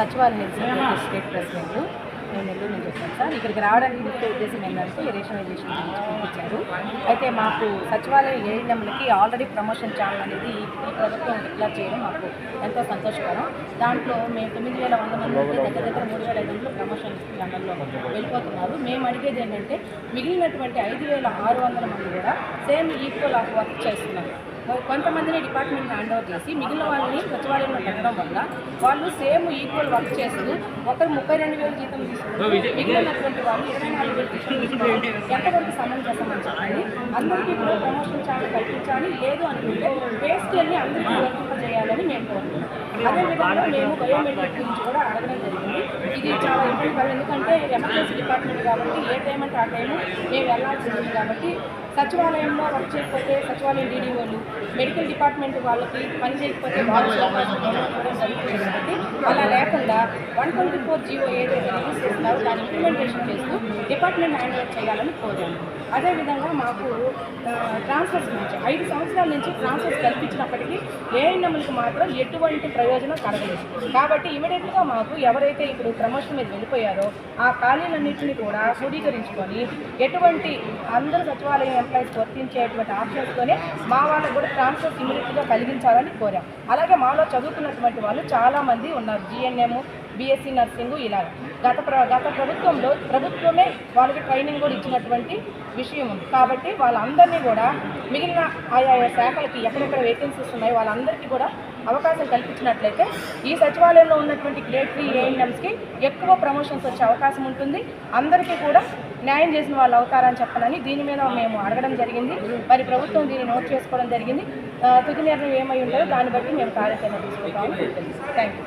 సచివాలయ secretary state president నేను నెల్లూరు నుంచి వచ్చాను సార్. ఇక్కడికి రావడానికి ముఖ్య ఉద్దేశం ఏంటంటే రేషనలైజేషన్ గురించి పంపించారు. అయితే మాకు సచివాలయ ఏఎన్ఎంలకి ఆల్రెడీ ప్రమోషన్ ఛానల్ అనేది ఈ ప్రభుత్వం డిక్లేర్ చేయడం మాకు ఎంతో సంతోషకరం. దాంట్లో మేము తొమ్మిది వేల వంద మంది దగ్గర దగ్గర మూడు వేల ఐదు వందలు ప్రమోషన్ లండన్లో వెళ్ళిపోతున్నారు. మేము అడిగేది ఏంటంటే మిగిలినటువంటి ఐదు వేల ఆరు వందల మంది కూడా సేమ్ ఈక్వల్ ఆఫ్ వర్క్ చేస్తున్నారు. కొంతమందిని డిపార్ట్మెంట్ హ్యాండ్ ఓవర్ చేసి మిగిలిన వాళ్ళని సచివాలయంలో పెట్టడం వల్ల వాళ్ళు సేమ్ ఈక్వల్ వర్క్ చేస్తూ ఒకరు ముప్పై రెండు వేలు జీతం తీసుకుంటూ మిగిలినటువంటి వాళ్ళు ఇరవై నాలుగు వేలు తీసుకుంటున్నారు ఎంతవరకు సమంజసం అని చెప్పండి. అందరికీ కూడా ప్రమోషన్ ఛానల్ కల్పించాలి లేదు అనుకుంటే పే స్కేల్ని అందరికీ వర్తింపజేయాలని మేము కోరుతున్నాం అదేవిధంగా మేము బయోమెట్రిక్ గురించి కూడా అడగడం జరిగింది. ఇది చాలా ఇబ్బంది ఎందుకంటే ఎమర్జెన్సీ డిపార్ట్మెంట్ కాబట్టి ఏ టైం అంటే ఆ టైము మేము వెళ్ళాల్సి ఉంటుంది కాబట్టి సచివాలయంలో వర్క్ చేయకపోతే సచివాలయం డీడీఓలు మెడికల్ డిపార్ట్మెంట్ వాళ్ళకి పని చేయకపోతే వాళ్ళు అలా లేకుండా వన్ ట్వంటీ ఫోర్ జీవో ఏదైతే రిలీజ్ చేస్తున్నారో దాన్ని ఇంప్లిమెంటేషన్ చేస్తూ డిపార్ట్మెంట్ హ్యాండ్ చేయాలని కోరాను అదేవిధంగా మాకు ట్రాన్స్ఫర్స్ గురించి ఐదు సంవత్సరాల నుంచి ట్రాన్స్ఫర్స్ కల్పించినప్పటికీ ఏఎన్ఎంలకు మాత్రం ఎటువంటి ప్రయోజనం కలగలేదు. కాబట్టి ఇమీడియట్గా మాకు ఎవరైతే ఇప్పుడు ప్రమోషన్ మీద వెళ్ళిపోయారో ఆ ఖాళీలన్నింటినీ కూడా క్రోడీకరించుకొని ఎటువంటి అందరు సచివాలయం ఎంప్లాయీస్ వర్తించేటువంటి ఆప్షన్స్తోనే మా వాళ్ళకు కూడా ట్రాన్స్ఫర్స్ ఇమీడియట్గా కలిగించాలని కోరాం. అలాగే మాలో చదువుకున్నటువంటి వాళ్ళు చాలామంది ఉన్నారు. జిఎన్ఎం బీఎస్సీ నర్సింగ్ ఇలా గత ప్ర గత ప్రభుత్వంలో ప్రభుత్వమే వాళ్ళకి ట్రైనింగ్ కూడా ఇచ్చినటువంటి విషయం ఉంది. కాబట్టి వాళ్ళందరినీ కూడా మిగిలిన ఆయా ఆయా శాఖలకి ఎక్కడెక్కడ వేకెన్సీస్ ఉన్నాయో వాళ్ళందరికీ కూడా అవకాశం కల్పించినట్లయితే ఈ సచివాలయంలో ఉన్నటువంటి గ్రేడ్ త్రీ ఏఎన్ఎంస్కి ఎక్కువ ప్రమోషన్స్ వచ్చే అవకాశం ఉంటుంది. అందరికీ కూడా న్యాయం చేసిన వాళ్ళు అవుతారని చెప్పనని దీని మీద మేము అడగడం జరిగింది. మరి ప్రభుత్వం దీన్ని నోట్ చేసుకోవడం జరిగింది. తుది నిర్ణయం ఏమై ఉంటుందో దాన్ని బట్టి మేము కార్యాచరణ తీసుకుంటాము. Thank you